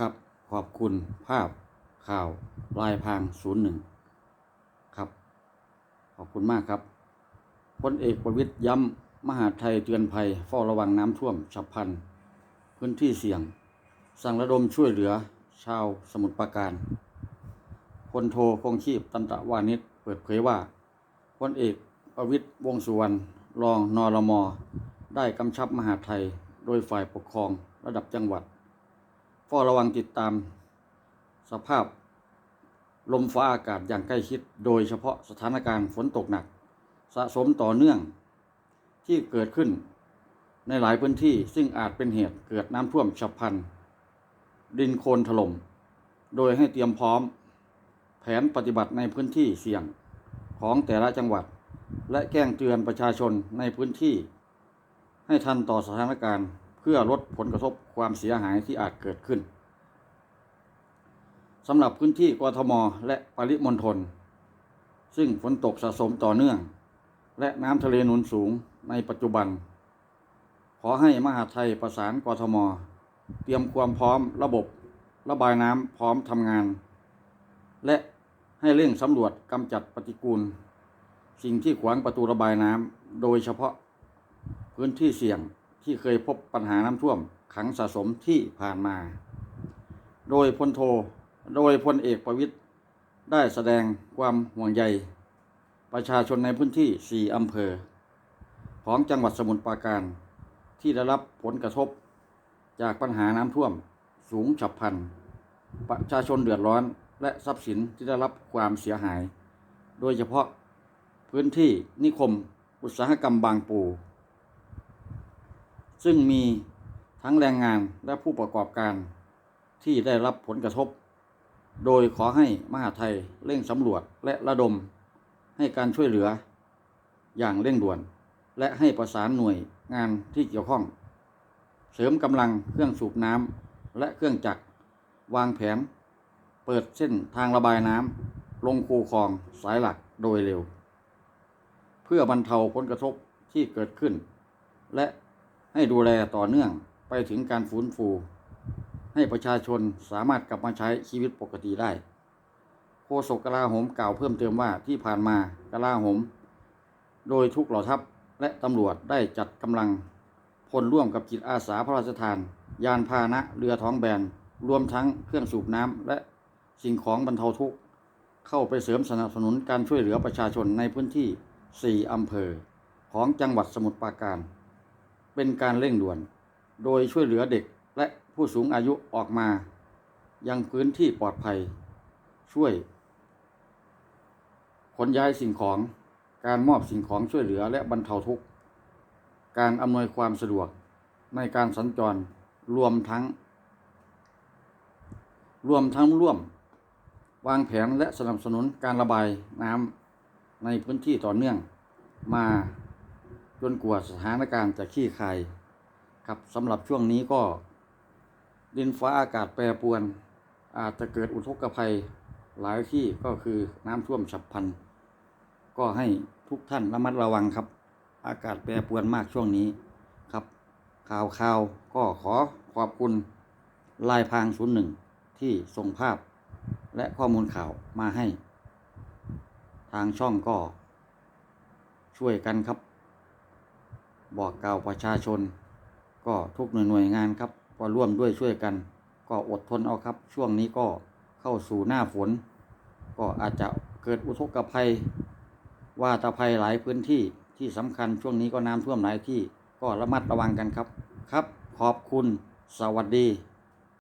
ครับ ขอบคุณภาพข่าวลายพรางศูนย์หนึ่งครับ ขอบคุณมากครับพลเอกประวิตยย้ำ มหาไทยเตือนภัยเฝ้าระวังน้ำท่วมฉับพลัน พื้นที่เสี่ยง สั่งระดมช่วยเหลือ ชาวสมุทรปราการพลโทคงชีพตันตะวานิชเปิดเผยว่าพลเอกประวิตยวงสุวรรณรองนรมได้กำชับมหาไทยโดยฝ่ายปกครองระดับจังหวัด เฝ้าระวังติดตามสภาพลมฟ้าอากาศอย่างใกล้ชิด โดยเฉพาะสถานการณ์ฝนตกหนัก สะสมต่อเนื่องที่เกิดขึ้นในหลายพื้นที่ซึ่งอาจเป็นเหตุเกิดน้ำท่วมฉับพลัน ดินโคลนถล่ม โดยให้เตรียมพร้อม แผนปฏิบัติในพื้นที่เสี่ยงของแต่ละจังหวัด และแจ้งเตือนประชาชนในพื้นที่ ให้ทันต่อสถานการณ์ เพื่อลดผลกระทบความเสียหายที่อาจเกิดขึ้นสำหรับพื้นที่กทมและปริมณฑลซึ่งฝนตกสะสมต่อเนื่อง และน้ำทะเลหนุนสูงในปัจจุบัน ขอให้มหาไทยประสานกทม เตรียมความพร้อมระบบระบายน้ำพร้อมทำงาน และให้เร่งสำรวจกำจัดปฏิกูล สิ่งที่ขวางประตูระบายน้ำโดยเฉพาะพื้นที่เสี่ยง ที่เคยพบปัญหาน้ำท่วมขังสะสมที่ผ่านมา โดยพลโท โดยพลเอกประวิตยได้แสดงความห่วงใย ประชาชนในพื้นที่ 4 อำเภอ ของจังหวัดสมุทรปราการที่ได้รับผลกระทบจากปัญหาน้ำท่วมสูงฉับพลัน ประชาชนเดือดร้อนและทรัพย์สินที่ได้รับความเสียหาย โดยเฉพาะพื้นที่นิคมอุตสาหกรรมบางปู ซึ่งมีทั้งแรงงานและผู้ประกอบการที่ได้รับผลกระทบ โดยขอให้มหาไทยเร่งสำรวจและระดม ให้การช่วยเหลือ อย่างเร่งด่วน และให้ประสานหน่วยงานที่เกี่ยวข้อง เสริมกำลังเครื่องสูบน้ำและเครื่องจักร วางแผน เปิดเส้นทางระบายน้ำลงคูคลองสายหลักโดยเร็ว เพื่อบรรเทาผลกระทบที่เกิดขึ้น และ ให้ดูแลต่อเนื่องไปถึงการฟื้นฟู ให้ประชาชนสามารถกลับมาใช้ชีวิตปกติได้ โฆษกกลาโหมกล่าวเพิ่มเติมว่าที่ผ่านมากลาโหม โดยทุกเหล่าทัพและตำรวจได้จัดกำลังพลร่วมกับจิตอาสาพระราชทาน ยานพาหนะเรือท้องแบน รวมทั้งเครื่องสูบน้ำและสิ่งของบรรเทาทุกข์ เข้าไปเสริมสนับสนุนการช่วยเหลือประชาชนในพื้นที่ 4 อำเภอ ของจังหวัดสมุทรปราการ เป็นการเร่งด่วน โดยช่วยเหลือเด็กและผู้สูงอายุออกมา ยังพื้นที่ปลอดภัย ช่วยขนย้ายสิ่งของ การมอบสิ่งของช่วยเหลือและบรรเทาทุกข์ การอำนวยความสะดวกในการสัญจรรวมทั้ง รวมทั้งร่วม วางแผนและสนับสนุนการระบายน้ำในพื้นที่ต่อเนื่องมา จนกว่าสถานการณ์จะคลี่คายครับสำหรับช่วงนี้ก็ ดินฟ้าอากาศแปรปรวน อาจจะเกิดอุทกภัยหลายที่ก็คือน้ำท่วมฉับพลัน ก็ให้ทุกท่านระมัดระวังครับ อากาศแปรปรวนมากช่วงนี้ครับ ข่าวข่าวก็ขอขอบคุณลายพรางศูนย์หนึ่งที่ส่งภาพ และข้อมูลข่าวมาให้ ทางช่องก็ช่วยกันครับ บอกกล่าวประชาชน ก็ทุกหน่วยหน่วยงานครับก็ร่วมด้วยช่วยกัน ก็อดทนเอาครับ ช่วงนี้ก็เข้าสู่หน้าฝน ก็อาจจะเกิดอุทกภัย ว่าตะภัยหลายพื้นที่ที่สำคัญช่วงนี้ก็น้ำท่วมหลายที่ก็ระมัดระวังกันครับครับ ขอบคุณสวัสดี